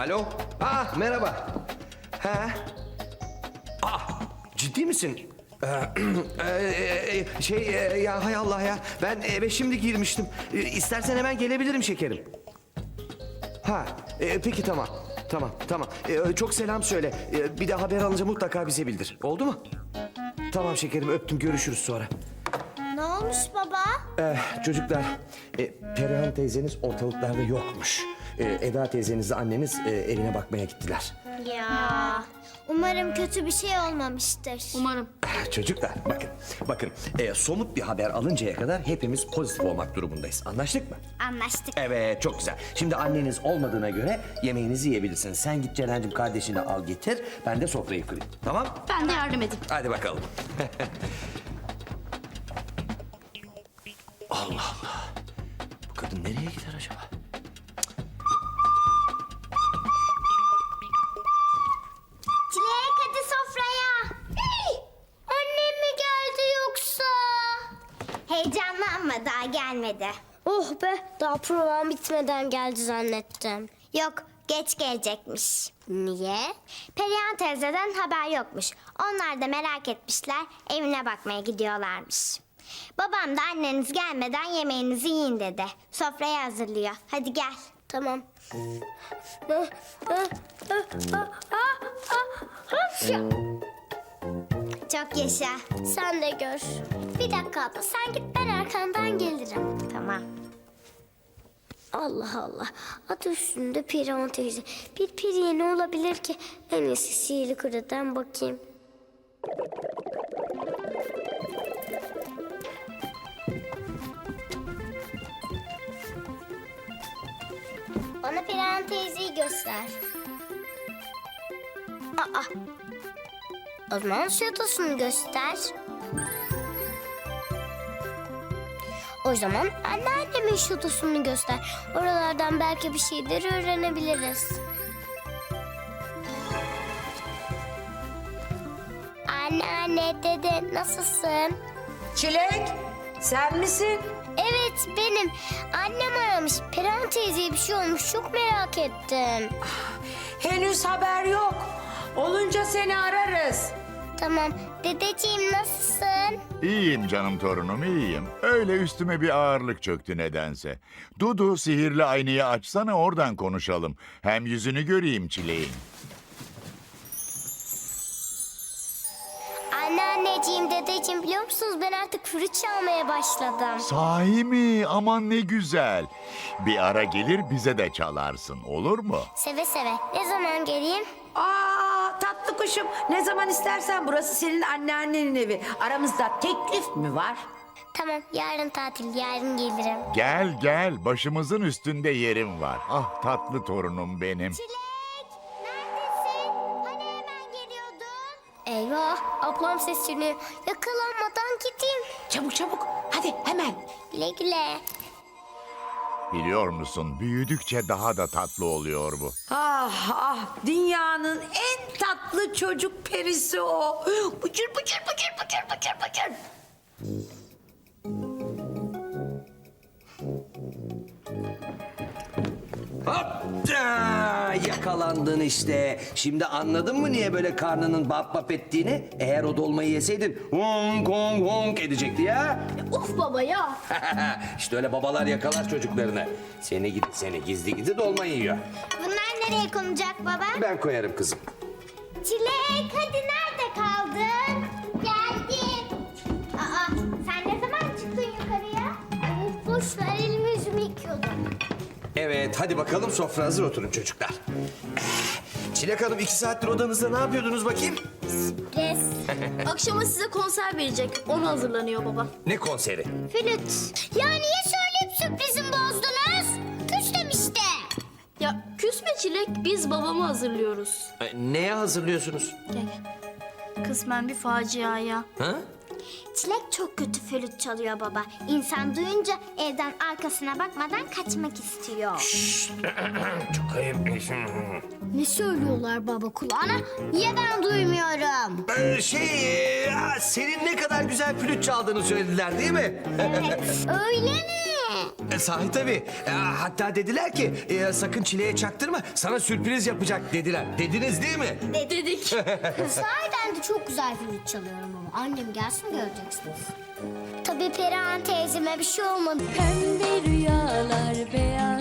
Alo? Ah merhaba. Ha? Ah ciddi misin? Ee, e, e, şey e, ya hay Allah ya ben eve şimdi girmiştim. İstersen hemen gelebilirim şekerim. Ha e, peki tamam. Tamam tamam. Çok selam söyle. Bir de haber alınca mutlaka bize bildir. Oldu mu? Tamam şekerim öptüm görüşürüz sonra. Ne olmuş baba? Eh, çocuklar, e, Perihan teyzeniz ortalıklarda yokmuş. E, Eda teyzenizle anneniz e, evine bakmaya gittiler. Ya. Umarım kötü bir şey olmamıştır. Umarım. Çocuklar bakın, bakın e, somut bir haber alıncaya kadar hepimiz pozitif olmak durumundayız. Anlaştık mı? Anlaştık. Evet, çok güzel. Şimdi anneniz olmadığına göre yemeğinizi yiyebilirsiniz. Sen git Ceren'cim kardeşini al getir, ben de sofrayı kurayım. Tamam? Ben de yardım edeyim. Hadi bakalım. Allah Allah. Bu kadın nereye gider acaba? Gelmedi. Oh be daha program bitmeden geldi zannettim. Yok geç gelecekmiş. Niye? Perihan teyzeden haber yokmuş. Onlar da merak etmişler evine bakmaya gidiyorlarmış. Babam da anneniz gelmeden yemeğinizi yiyin dedi. Sofrayı hazırlıyor. Hadi gel. Tamam. Çok yaşa. Sen de gör. Bir dakika abla sen git ben arkandan gelirim. Tamam. Allah Allah. Adı üstünde Perihan teyze. Bir periye ne olabilir ki? En iyisi sihirli küreden bakayım. Bana Perihan teyzeyi göster. Aa. O zaman şatosunu göster. O zaman anneannemin şatosunu göster. Oralardan belki bir şeyler öğrenebiliriz. Anneanne, dede nasılsın? Çilek, sen misin? Evet benim. Annem aramış. Perihan teyzeye bir şey olmuş. Çok merak ettim. Henüz haber yok. Olunca seni ararız. Tamam. Dedeciğim nasılsın? İyiyim canım torunum iyiyim. Öyle üstüme bir ağırlık çöktü nedense. Dudu sihirli aynayı açsana oradan konuşalım. Hem yüzünü göreyim çileğin. Anneanneciğim, dedeciğim biliyor musunuz ben artık flüt çalmaya başladım. Sahi mi? Aman ne güzel. Bir ara gelir bize de çalarsın olur mu? Seve seve. Ne zaman geleyim? Aa, kuşum. Ne zaman istersen burası senin anneannenin evi. Aramızda teklif mi var? Tamam yarın tatil yarın gelirim. Gel gel başımızın üstünde yerim var. Ah tatlı torunum benim. Çilek neredesin? Hani hemen geliyordun? Eyvah ablam sesleniyor. Yakalanmadan gideyim. Çabuk çabuk. Hadi hemen. Güle güle. Biliyor musun büyüdükçe daha da tatlı oluyor bu. Ah ah dünyanın en tatlı çocuk perisi o. Bıcır bıcır bıcır bıcır bıcır bıcır. Hoppa! Yakalandın işte. Şimdi anladın mı niye böyle karnının bap bap ettiğini? Eğer o dolmayı yeseydin honk honk honk edecekti ya. Of baba ya. işte öyle babalar yakalar çocuklarını. Seni gidi seni gizli gizli dolma yiyor. Bunlar nereye konacak baba? Ben koyarım kızım. Çilek hadi nerede kaldın? Geldim. Aa sen ne zaman çıktın yukarıya? Of boş ver. Evet hadi bakalım sofra hazır oturun çocuklar. Çilek Hanım iki saattir odanızda ne yapıyordunuz bakayım? Res. Akşama size konser verecek. Onu hazırlanıyor baba. Ne konseri? Flüt. Ya niye söyleyip sürprizimi bozdunuz? Küstüm işte. Ya küsme çilek biz babamı hazırlıyoruz. E, neye hazırlıyorsunuz? Gel. Kısmen bir faciaya. Ha? Çilek çok kötü flüt çalıyor baba. İnsan duyunca evden arkasına bakmadan kaçmak istiyor. Çok ayıp. Ne söylüyorlar baba kulağına? Niye ben duymuyorum? Ee, şey, e, senin ne kadar güzel flüt çaldığını söylediler değil mi? Öyle mi? E, sahi tabii. E, hatta dediler ki e, sakın çileğe çaktırma sana sürpriz yapacak dediler. Dediniz değil mi? Dedik. Sahiden de çok güzel flüt çalıyorum ama annem gelsin göreceksiniz. Tabii Perihan teyzeme bir şey olmadı. Pembe rüyalar, beyaz